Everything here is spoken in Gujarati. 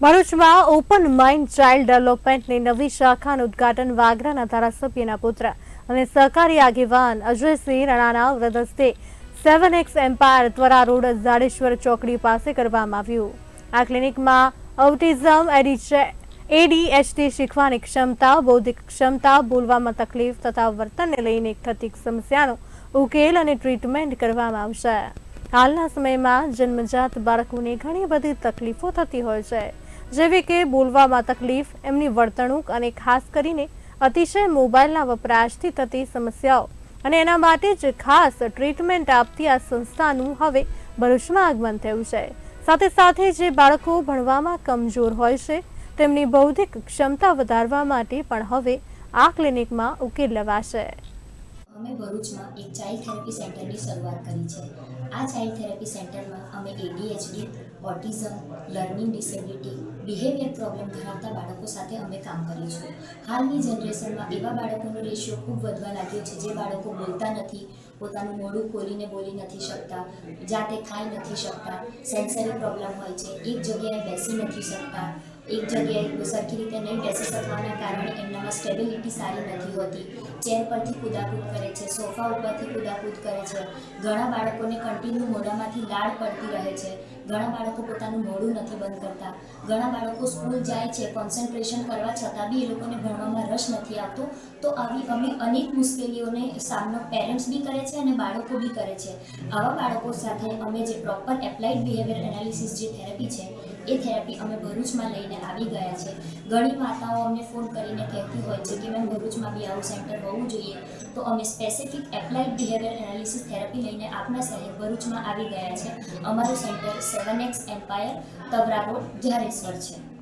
ભરૂચમાં ઓપન માઇન્ડ ચાઇલ્ડ ડેવલપમેન્ટની નવી શાખાનું ઉદ્ઘાટન વાગરાના ધારાસભ્યના પુત્ર અને સહકારી આગેવાન અજયસિંહ રાણાના વૃદ્ધસ્તે seven X umpire ત્વરા road Jadeshwar ચોકડી પાસે કરવામાં આવ્યું. આ ક્લિનિકમાં ઓટિઝમ એડીએચડી શીખવાની ક્ષમતા, બૌદ્ધિક ક્ષમતા, બોલવામાં તકલીફ તથા વર્તનને લઈને થતી સમસ્યાનો ઉકેલ અને ટ્રીટમેન્ટ કરવામાં આવશે. હાલના સમયમાં જન્મજાત બાળકોને ઘણી બધી તકલીફો થતી હોય છે. જેવી કે બોલવામાં તકલીફ, એમની વર્તણૂક અને ખાસ કરીને અતિશય મોબાઈલના વપરાશથી થતી સમસ્યાઓ. અને એના માટે જ ખાસ ટ્રીટમેન્ટ આપતી આ સંસ્થાનું હવે ભરૂચમાં આગમન થયું છે. સાથે સાથે જે બાળકો ભણવામાં કમજોર હોય છે, તેમની બૌદ્ધિક ક્ષમતા વધારવા માટે પણ હવે આ ક્લિનિકમાં ઉકેલ લેવાશે. અમે ભરૂચમાં એક ચાઇલ્ડ થેરેપી સેન્ટરની શરૂઆત કરી છે. આ ચાઇલ્ડ થેરેપી સેન્ટરમાં અમે ADHD autism, learning disability, behaviour problem ધરાવતા બાળકો સાથે અમે કામ કરીશું હાલની જનરેશનમાં એવા બાળકોનો રેશિયો ખૂબ વધવા લાગ્યો છે જે બાળકો બોલતા નથી, પોતાનું મોઢું ખોલીને બોલી નથી શકતા, જાતે ખાઈ નથી શકતા, સેન્સરી પ્રોબ્લેમ હોય છે, એક જગ્યાએ બેસી નથી શકતા, એક જગ્યાએ સરખી રીતે નહીં બેસી શકવાના કારણે એમનામાં સ્ટેબિલિટી સારી નથી હોતી. ચેર પરથી કુદાકૂદ કરે છે, સોફા ઉપરથી કુદાકૂદ કરે છે. ઘણા બાળકોને કન્ટિન્યુ મોઢામાંથી લાળ પડતી રહે છે. ઘણા બાળકો પોતાનું મોઢું નથી બંધ કરતા. ઘણા બાળકો સ્કૂલ જાય છે, કોન્સન્ટ્રેશન કરવા છતાં બી એ લોકોને ભણવામાં રસ નથી આવતો. તો આવી અમે અનેક મુશ્કેલીઓને સામનો પેરેન્ટ્સ બી કરે છે અને બાળકો બી કરે છે. આવા બાળકો સાથે અમે જે પ્રોપર એપ્લાઇડ બિહેવિયર એનાલિસિસ જે થેરેપી છે એ થેરાપી અમે ભરૂચમાં લઈને આવી ગયા છે. ઘણી માતાઓ અમને ફોન કરીને કહેતી હોય છે કે, મેમ, ભરૂચમાં બી આવું સેન્ટર હોવું જોઈએ. તો અમે specific applied behaviour analysis therapy લઈને આપના શહેર ભરૂચમાં આવી ગયા છે. અમારું centre seven X umpire તબરા road Zadeshwar છે.